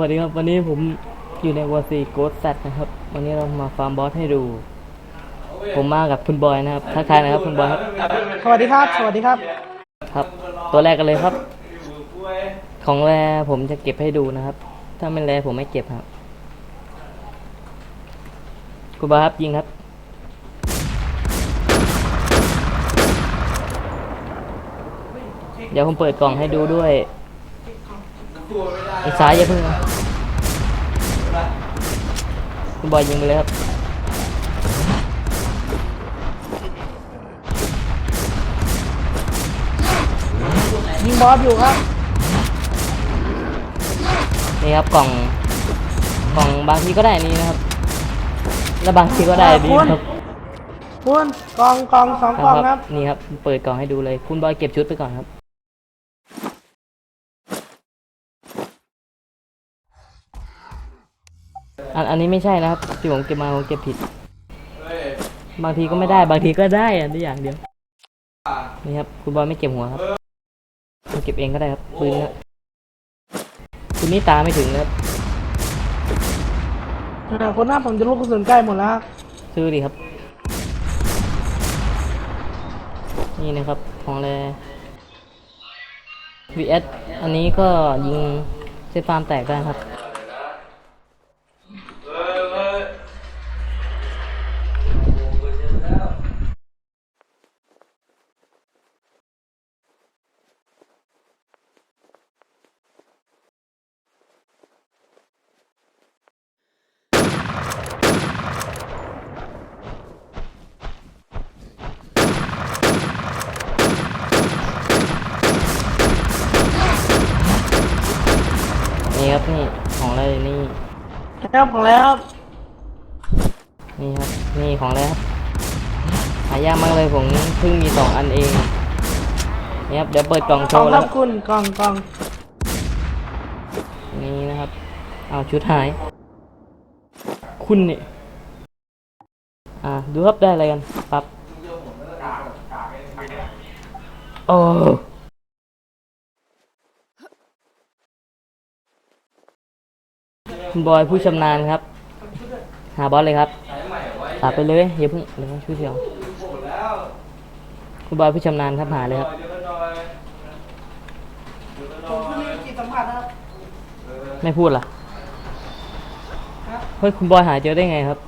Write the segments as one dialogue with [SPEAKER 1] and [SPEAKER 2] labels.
[SPEAKER 1] วัสดีครับ วันนี้ผมอยู่ในวอซีโกดแซดนะครับ วันนี้เรามาฟาร์มบอสให้ดู ผมมากับคุณบอยนะครับทักทายนะครับคุณบอยครับ
[SPEAKER 2] สวัสดีครับ สวัสดีครับ
[SPEAKER 1] ครับ ตัวแรกกันเลยครับ ของแรผมจะเก็บให้ดูนะครับ ถ้าไม่แรผมไม่เก็บครับ คุณบอยครับยิงครับ เดี๋ยวผมเปิดกล่องให้ดูด้วย อีกซ้ายอย่าเพิ่งนะคุณบอยยิงไปเลยครับ
[SPEAKER 2] ยิงบอสอยู่ครับ
[SPEAKER 1] นี่ครับกล่องกล่องบางทีก็ได้อันนี้นะครับ แล้วบางทีก็ได้ดีครับ
[SPEAKER 2] คุณกองกองสองกองครับ
[SPEAKER 1] นี่ครับเปิดกล่องให้ดูเลย คุณบอยเก็บชุดไปก่อนครับ อันอันนี้ไม่ใช่นะครับที่ผมเก็บมาผมเก็บผิด บางทีก็ไม่ได้ บางทีก็ได้อันนี้อย่างเดียวนี่ครับคุณบอยไม่เก็บหัวครับคุณเก็บเองก็ได้ครับปืนครับคุณนี่ตาไม่ถึงนะครับ
[SPEAKER 2] อ่าคนหน้าผมจะลูกกระสุนใกล้หมดแล้วครับ
[SPEAKER 1] ซื้อดิครับ นี่นะครับของแร VS อันนี้ก็ยิงเซตฟาร์มแตกได้ครับ ครับนี่ของอะไรนี่
[SPEAKER 2] ครับของแล้วครับ
[SPEAKER 1] นี่ครับนี่ของอะไรครับหายากมากเลยผมเพิ่งมีสองอันเองนี่ครับเดี๋ยวเปิดกล่องโช
[SPEAKER 2] กอง
[SPEAKER 1] ว์
[SPEAKER 2] ค
[SPEAKER 1] แล้
[SPEAKER 2] รั
[SPEAKER 1] ว
[SPEAKER 2] บคุณกองกอง
[SPEAKER 1] นี่นะครับ เอาชุดหาย คุณนี่ อ่า ดูครับได้อะไรกัน ปั๊บโอ้ คุณบอยผู้ชำนาญครับ หาบอสเลยครับตัดไปเลยอย่าเพิ่งเดี๋ยวช่วยเดียวคุณบอยผู้ชำนาญครับหาเลยครับ
[SPEAKER 2] ผมขึ้นนี่จิตสัมผัสครับ
[SPEAKER 1] ไม่พูดล่ะเฮ้ยคุณบอยหาเจอได้ไงครับ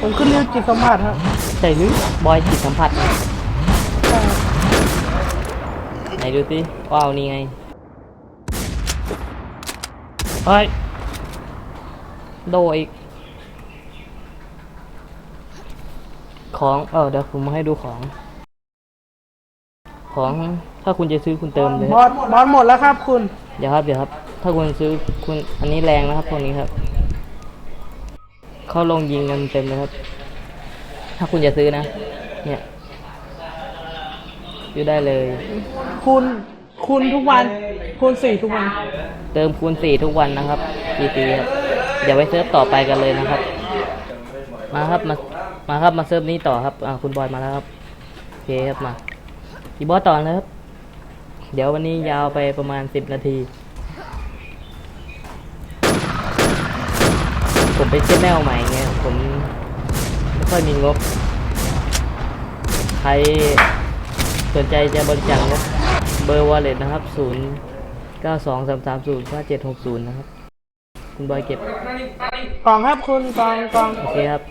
[SPEAKER 2] ผมขึ้นนี่จิตสัมผัสครับ
[SPEAKER 1] ใช่หรือบอยจิตสัมผัสนะ
[SPEAKER 2] ใช่ครับ
[SPEAKER 1] ไหนดูสิว้าวนี่ไงเฮ้ย โดอีกของเออเดี๋ยวผมมาให้ดูของ ของถ้าคุณจะซื้อคุณเติมเลย
[SPEAKER 2] บอสบอสหมดแล้วครับคุณ
[SPEAKER 1] เดี๋ยวครับเดี๋ยวครับ ถ้าคุณซื้อคุณอันนี้แรงนะครับพวกนี้ครับ เข้าลงยิงกันเต็มเลยครับ ถ้าคุณจะซื้อนะ เนี่ยซื้อได้เลย
[SPEAKER 2] คุณคุณทุกวันคุณสี่ทุกวัน
[SPEAKER 1] เติมคูณสี่ทุกวันนะครับปีปีครับ อย่าไปเซิร์ฟต่อไปกันเลยนะครับ มาครับมามาครับมาเซิร์ฟนี้ต่อครับอ่าคุณบอยมาแล้วครับโอเคครับมาอีบอสต่อเลยครับ เดี๋ยววันนี้ยาวไปประมาณสิบนาที ผมเป็นเช่นแนลใหม่ไงผมไม่ค่อยมีงบ ใครสนใจจะบริจาคงบเบอร์วอลเล็ตนะครับศูนย์เก้าสองสามสามศูนย์ห้าเจ็ดหกศูนย์นะครับ คุณบอยเก็บ
[SPEAKER 2] กองครับคุณกองกอง
[SPEAKER 1] โอเคครับ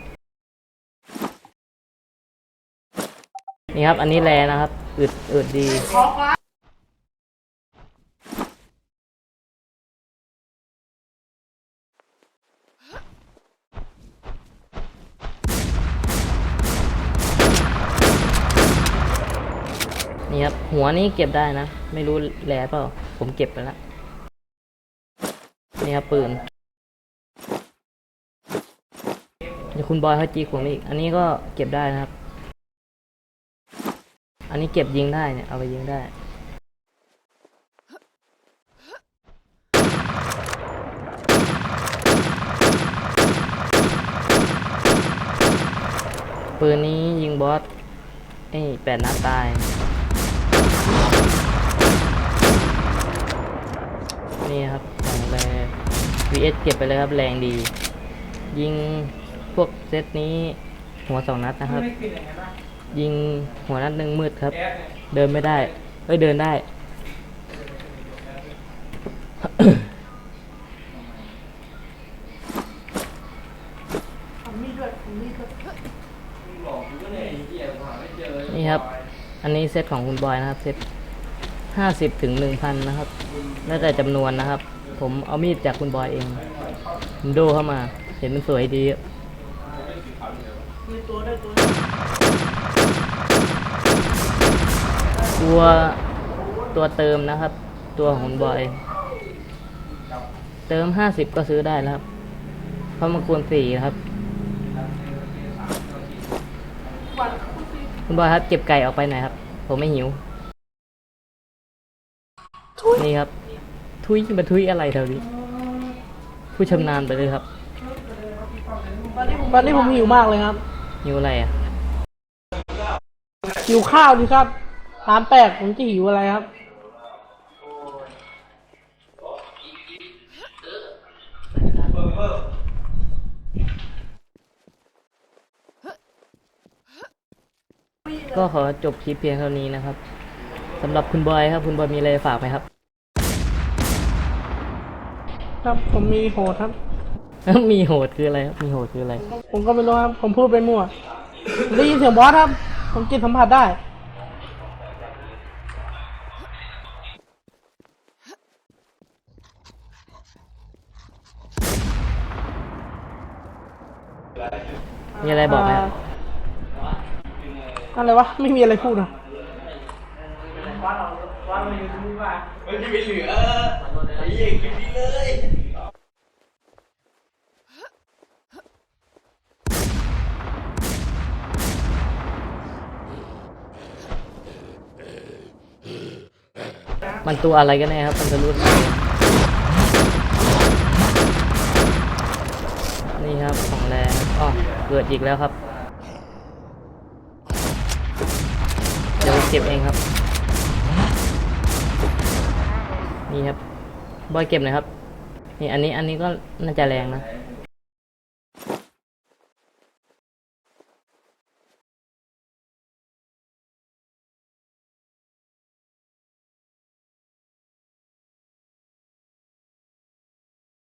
[SPEAKER 1] นี่ครับ อันนี้แรนะครับ อึดอึดดีนี่ครับ หัวนี้เก็บได้นะ ไม่รู้แหลเปล่า ผมเก็บไปแล้วนี่ครับปืน เดี๋ยวคุณบอยเขาจีขวงอีก อันนี้ก็เก็บได้นะครับ อันนี้เก็บยิงได้เนี่ย เอาไปยิงได้ ปืนนี้ยิงบอสเอ้แปดนัดตาย นี่ครับของแร VS เก็บไปเลยครับ แรงดี ยิง พวกเซตนี้หัวสองนัดนะครับ ยิงหัวนัดหนึ่งมืดครับ เดินไม่ได้ เอ้ยเดินได้ นี่ครับ อันนี้เซตของคุณบอยนะครับเซตห้าสิบถึงหนึ่งพันนะครับ แล้วแต่จำนวนนะครับ ผมเอามีดจากคุณบอยเอง ผมดูเข้ามา เห็นมันสวยดี อะตัวตัวเติมนะครับ ตัวของคุณบอย เติมห้าสิบก็ซื้อได้แล้วครับเพราะมันคูณสี่นะครับคุณบอยครับเก็บไก่ออกไปหน่อยครับ ผมไม่หิว นี่ครับ ทุยมาทุยอะไรแถวนี้ ผู้ชำนาญไปเลยครับ
[SPEAKER 2] ตอนนี้ผมหิวมากเลยครับ
[SPEAKER 1] หิวอะไรอะ
[SPEAKER 2] หิวข้าวดิครับถามแปลกผมจะหิวอะไรครับ
[SPEAKER 1] ก็ขอจบคลิปเพียงเท่านี้นะครับสำหรับคุณบอยครับ คุณบอยมีอะไรฝากไหมครับ
[SPEAKER 2] ครับผมมีโหดครับ
[SPEAKER 1] มีโหดคืออะไรครับมีโหดคืออะไร
[SPEAKER 2] ผมก็ไม่รู้ครับ ผมพูดไปมั่วผมได้ยินเสียงบอสครับ ผมจิตสัมผัสได้
[SPEAKER 1] มีอะไรบอกไหมครับ
[SPEAKER 2] อะไรวะ ไม่มีอะไรพูดอะมัน
[SPEAKER 1] มันตัวอะไรกันแน่ครับมันจะรู้ได้ไงนี่ครับของแรงอ๋อเกิดอีกแล้วครับ เดี๋ยวเก็บเองครับ นี่ครับบอยเก็บหน่อยครับ นี่อันนี้อันนี้ก็น่าจะแรงนะ